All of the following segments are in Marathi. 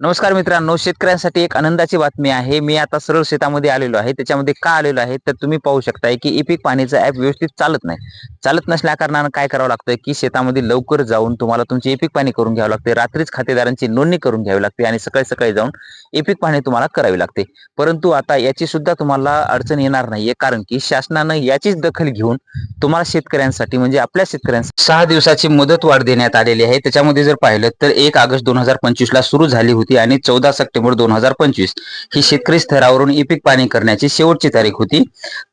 नमस्कार मित्रांनो शेतकऱ्यांसाठी एक आनंदाची बातमी आहे. मी आता सरळ शेतामध्ये आलेलो आहे. त्याच्यामध्ये का आलेलो आहे? तर तुम्ही पाहू शकताय की इपिक पाणीचं ऍप व्यवस्थित चालत नाही. चालत नसल्या कारणानं काय करावं लागतं की शेतामध्ये लवकर जाऊन तुम्हाला तुमची इपिक पाणी करून घ्यावं लागते. रात्रीच खातेदारांची नोंदणी करून घ्यावी लागते आणि सकाळी सकाळी जाऊन इपिक पाणी तुम्हाला करावी लागते. परंतु आता याची सुद्धा तुम्हाला अडचण येणार नाहीये कारण की शासनानं याचीच दखल घेऊन तुम्हाला शेतकऱ्यांसाठी म्हणजे आपल्या शेतकऱ्यांसाठी सहा दिवसाची मुदत वाढ देण्यात आलेली आहे. त्याच्यामध्ये जर पाहिलं तर एक ऑगस्ट दोन हजार पंचवीस ला सुरू झाली होती. आणि चौदा सप्टेंबर दोन हजार पंचवीस ही शेतकरी स्तरावरून इपिक पाणी करण्याची शेवटची तारीख होती.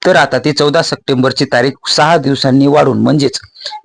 तर आता ती चौदा सप्टेंबरची तारीख सहा दिवसांनी वाढून म्हणजेच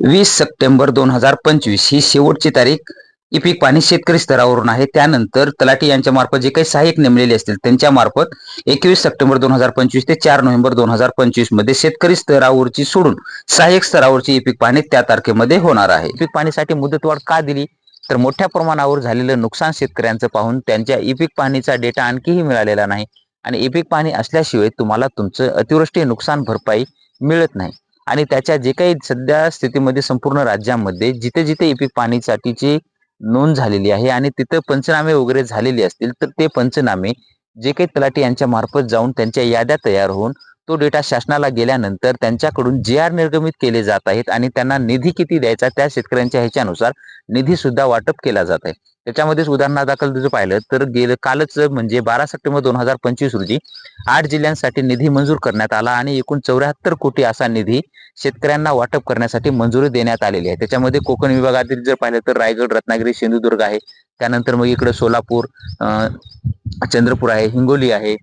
वीस सप्टेंबर दोन हजार पंचवीस ही शेवटची तारीख इपिक पाणी शेतकरी स्तरावरून आहे. त्यानंतर तलाठी यांच्या मार्फत जे काही सहाय्यक नेमलेले असतील त्यांच्या मार्फत एकवीस सप्टेंबर दोन हजार पंचवीस ते चार नोव्हेंबर दोन हजार पंचवीसमध्ये शेतकरी स्तरावरची सोडून सहाय्यक स्तरावरची इपिक पाणी त्या तारखेमध्ये होणार आहे. इपिक पाणीसाठी मुदतवाढ का दिली? तर मोठ्या प्रमाणावर झालेलं नुकसान शेतकऱ्यांचं पाहून त्यांच्या इपिक पाणीचा डेटा आणखीही मिळालेला नाही. आणि इपिक पाणी असल्याशिवाय तुम्हाला तुमचं अतिवृष्टी नुकसान भरपाई मिळत नाही. आणि त्याच्या जे काही सध्या स्थितीमध्ये संपूर्ण राज्यामध्ये जिथे जिथे इपीक पाणीसाठीची नोंद झालेली आहे आणि तिथं पंचनामे वगैरे झालेले असतील तर ते पंचनामे जे काही तलाठी यांच्या मार्फत जाऊन त्यांच्या याद्या तयार होऊन तो डेटा शासनाला गेल्यानंतर त्यांच्याकडून जे आर निर्गमित केले जात आहेत आणि त्यांना निधी किती द्यायचा त्या शेतकऱ्यांच्या ह्याच्यानुसार निधी सुद्धा वाटप केला जात आहे. त्याच्यामध्येच उदाहरणादाखल जर पाहिलं तर गेलं कालच म्हणजे बारा सप्टेंबर दोन हजार पंचवीस रोजी आठ जिल्ह्यांसाठी निधी मंजूर करण्यात आला आणि एकूण चौऱ्याहत्तर कोटी असा निधी शेतकऱ्यांना वाटप करण्यासाठी मंजुरी देण्यात आलेली आहे. त्याच्यामध्ये कोकण विभागातील जर पाहिलं तर रायगड रत्नागिरी सिंधुदुर्ग आहे. त्यानंतर मग इकडे सोलापूर चंद्रपूर आहे हिंगोली आहे.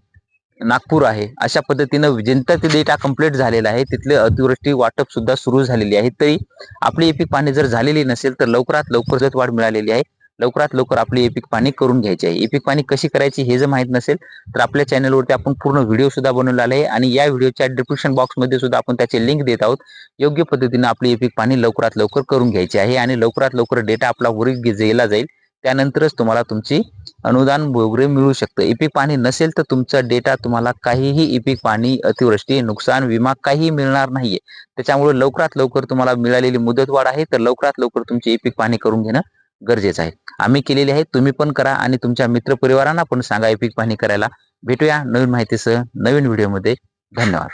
नागपूर आहे. अशा पद्धतीनं ज्यांचा ते डेटा कंप्लीट झालेला आहे. तिथले अतिवृष्टी वाटप सुद्धा सुरू झालेली आहे. तरी आपली एपिक पाणी जर झालेली नसेल तर लवकरात लवकर वाढ मिळालेली आहे. लवकरात लवकर आपली एपिक पाणी करून घ्यायची आहे. एपिक पाणी कशी करायची हे जर माहीत नसेल तर आपल्या चॅनलवरती आपण पूर्ण व्हिडिओ सुद्धा बनवलेला आहे. आणि या व्हिडिओच्या डिस्क्रिप्शन बॉक्समध्ये सुद्धा आपण त्याचे लिंक देत आहोत. योग्य पद्धतीने आपली एपिक पाणी लवकरात लवकर करून घ्यायची आहे. आणि लवकरात लवकर डेटा आपला वरील गेला जाईल. त्यानंतरच तुम्हाला तुमची अनुदान वगैरे मिळू शकतं. इपिक पाणी नसेल तर तुमचा डेटा तुम्हाला काहीही इपिक पाणी अतिवृष्टी नुकसान विमा काहीही मिळणार नाहीये. त्याच्यामुळे लवकरात लवकर तुम्हाला मिळालेली मुदतवाढ आहे तर लवकरात लवकर तुमची इपिक पाणी करून घेणं गरजेचं आहे. आम्ही केलेली आहे तुम्ही पण करा आणि तुमच्या मित्रपरिवारांना पण सांगा इपिक पाणी करायला. भेटूया नवीन माहितीसह नवीन व्हिडिओमध्ये. धन्यवाद.